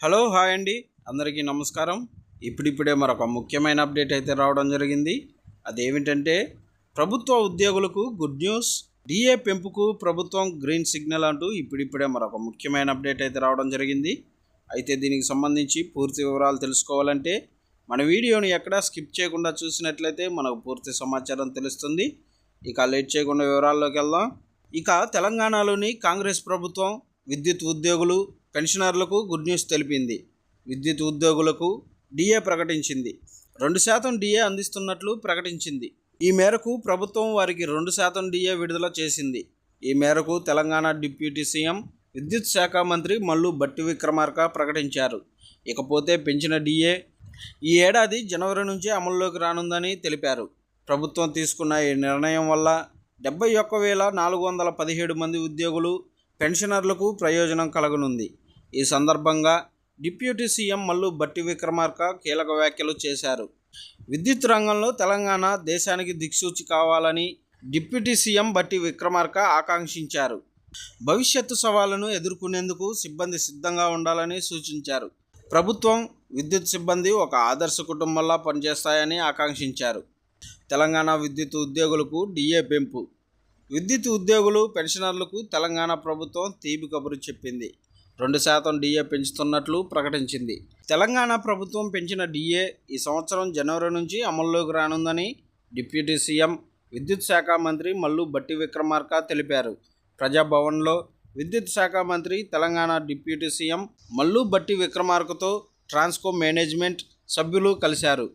Hello hi అండి. అందరికీ నమస్కారం. ఇప్పుడిప్పుడే మరొక ముఖ్యమైన అప్డేట్ అయితే రావడం జరిగింది. అదేమిటంటే ప్రభుత్వ ఉద్యోగులకు గుడ్ న్యూస్ డిఏ పెంపుకు ప్రభుత్వం గ్రీన్ సిగ్నల్ అంటూ ఇప్పుడిప్పుడే మరొక ముఖ్యమైన అప్డేట్ అయితే రావడం జరిగింది. అయితే దీనికి సంబంధించి పూర్తి వివరాలు తెలుసుకోవాలంటే మన వీడియోని ఎక్కడా స్కిప్ చేయకుండా చూసినట్లయితే మనకు పూర్తి సమాచారం తెలుస్తుంది. ఇక లేట్ చేయకుండా వివరాల్లోకి వెళ్దాం. ఇక తెలంగాణలోని కాంగ్రెస్ ప్రభుత్వం విద్యుత్ ఉద్యోగులు పెన్షనర్లకు గుడ్ న్యూస్ తెలిపింది. విద్యుత్ ఉద్యోగులకు డిఏ ప్రకటించింది. రెండు శాతం డిఏ అందిస్తున్నట్లు ప్రకటించింది. ఈ మేరకు ప్రభుత్వం వారికి రెండు శాతం డిఏ విడుదల చేసింది. ఈ మేరకు తెలంగాణ డిప్యూటీ సీఎం విద్యుత్ శాఖ మంత్రి మల్లు బట్టి విక్రమార్క ప్రకటించారు. ఇకపోతే పెంచిన డిఏ ఈ ఏడాది జనవరి నుంచి అమల్లోకి రానుందని తెలిపారు. ప్రభుత్వం తీసుకున్న ఈ నిర్ణయం వల్ల డెబ్బై ఒక్క వేల నాలుగు వందల పదిహేడు మంది ఉద్యోగులు పెన్షనర్లకు ప్రయోజనం కలగనుంది. ఈ సందర్భంగా డిప్యూటీ సీఎం మల్లు బట్టి విక్రమార్క కీలక వ్యాఖ్యలు చేశారు. విద్యుత్ రంగంలో తెలంగాణ దేశానికి దిక్సూచి కావాలని డిప్యూటీ సీఎం బట్టి విక్రమార్క ఆకాంక్షించారు. భవిష్యత్తు సవాళ్ళను ఎదుర్కొనేందుకు సిబ్బంది సిద్ధంగా ఉండాలని సూచించారు. ప్రభుత్వం విద్యుత్ సిబ్బంది ఒక ఆదర్శ కుటుంబంలా పనిచేస్తాయని ఆకాంక్షించారు. తెలంగాణ విద్యుత్ ఉద్యోగులకు డిఏ పెంపు. విద్యుత్ ఉద్యోగులు పెన్షనర్లకు తెలంగాణ ప్రభుత్వం తీపి కబురు చెప్పింది. రెండు శాతం డిఏ పెంచుతున్నట్లు ప్రకటించింది. తెలంగాణ ప్రభుత్వం పెంచిన డిఏ ఈ సంవత్సరం జనవరి నుంచి అమల్లోకి రానుందని డిప్యూటీ సీఎం విద్యుత్ శాఖ మంత్రి మల్లు బట్టి విక్రమార్క తెలిపారు. ప్రజాభవన్లో విద్యుత్ శాఖ మంత్రి తెలంగాణ డిప్యూటీ సీఎం మల్లు బట్టి విక్రమార్కతో ట్రాన్స్కో మేనేజ్మెంట్ సభ్యులు కలిశారు.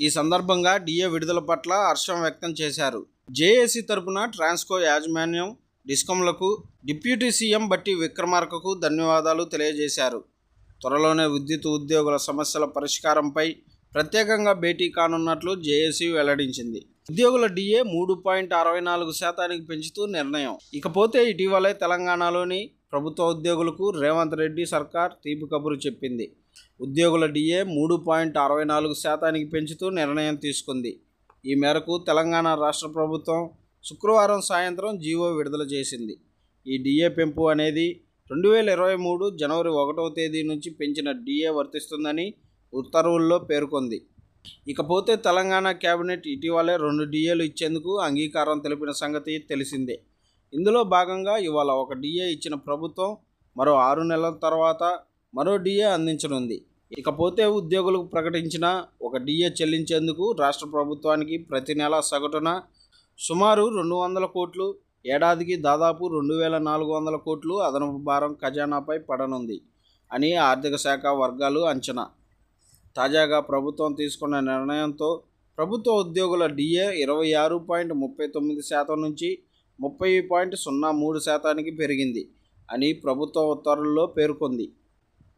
ఈ సందర్భంగా డిఏ విడుదల పట్ల హర్షం వ్యక్తం చేశారు. జేఏసీ తరపున ట్రాన్స్కో యాజమాన్యం డిస్కంలకు డిప్యూటీ సీఎం బట్టి విక్రమార్కకు ధన్యవాదాలు తెలియజేశారు. త్వరలోనే విద్యుత్ ఉద్యోగుల సమస్యల పరిష్కారంపై ప్రత్యేకంగా భేటీ కానున్నట్లు జేఏసీ వెల్లడించింది. ఉద్యోగుల డిఏ మూడు పాయింట్ అరవై నాలుగు శాతానికి పెంచుతూ నిర్ణయం. ఇకపోతే ఇటీవలే తెలంగాణలోని ప్రభుత్వ ఉద్యోగులకు రేవంత్ రెడ్డి సర్కార్ తీపి కబురు చెప్పింది. ఉద్యోగుల డిఏ మూడు పాయింట్ అరవై నాలుగు శాతానికి పెంచుతూ నిర్ణయం తీసుకుంది. ఈ మేరకు తెలంగాణ రాష్ట్ర ప్రభుత్వం శుక్రవారం సాయంత్రం జీవో విడుదల చేసింది. ఈ డిఏ పెంపు అనేది రెండు వేల ఇరవై మూడు జనవరి ఒకటవ తేదీ నుంచి పెంచిన డిఏ వర్తిస్తుందని ఉత్తర్వుల్లో పేర్కొంది. ఇకపోతే తెలంగాణ కేబినెట్ ఇటీవలే రెండు డిఏలు ఇచ్చేందుకు అంగీకారం తెలిపిన సంగతి తెలిసిందే. ఇందులో భాగంగా ఇవాళ ఒక డిఏ ఇచ్చిన ప్రభుత్వం మరో ఆరు నెలల తర్వాత మరో డిఏ అందించనుంది. ఇకపోతే ఉద్యోగులకు ప్రకటించిన ఒక డిఏ చెల్లించేందుకు రాష్ట్ర ప్రభుత్వానికి ప్రతి నెల సగటున సుమారు రెండు వందల కోట్లు ఏడాదికి దాదాపు రెండు వేల నాలుగు వందల కోట్లు అదనపు భారం ఖజానాపై పడనుంది అని ఆర్థిక శాఖ వర్గాలు అంచనా. తాజాగా ప్రభుత్వం తీసుకున్న నిర్ణయంతో ప్రభుత్వ ఉద్యోగుల డిఏ ఇరవై ఆరు పాయింట్ ముప్పై తొమ్మిది శాతం నుంచి ముప్పై పాయింట్ సున్నా మూడు శాతానికి పెరిగింది అని ప్రభుత్వ ఉత్తర్వుల్లో పేర్కొంది.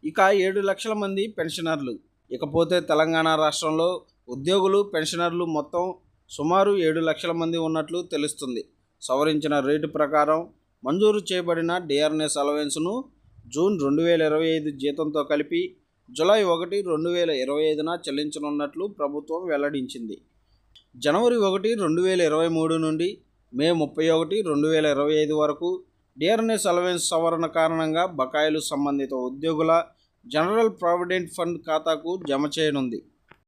ఇక ఏడు లక్షల మంది పెన్షనర్లు. ఇకపోతే తెలంగాణ రాష్ట్రంలో ఉద్యోగులు పెన్షనర్లు మొత్తం సుమారు ఏడు లక్షల మంది ఉన్నట్లు తెలుస్తుంది. సవరించిన రేటు ప్రకారం మంజూరు చేయబడిన డిఆర్ఎస్ అలవెన్స్ను జూన్ రెండు వేల ఇరవై ఐదు జీతంతో కలిపి జులై ఒకటి రెండు వేల ఇరవై ఐదున చెల్లించనున్నట్లు ప్రభుత్వం వెల్లడించింది. జనవరి ఒకటి రెండు వేల ఇరవై మూడు నుండి మే ముప్పై ఒకటి రెండు వేల ఇరవై ఐదు వరకు డిఆర్ఎస్ అలవెన్స్ సవరణ కారణంగా బకాయిలు సంబంధిత ఉద్యోగుల జనరల్ ప్రావిడెంట్ ఫండ్ ఖాతాకు జమ చేయనుంది.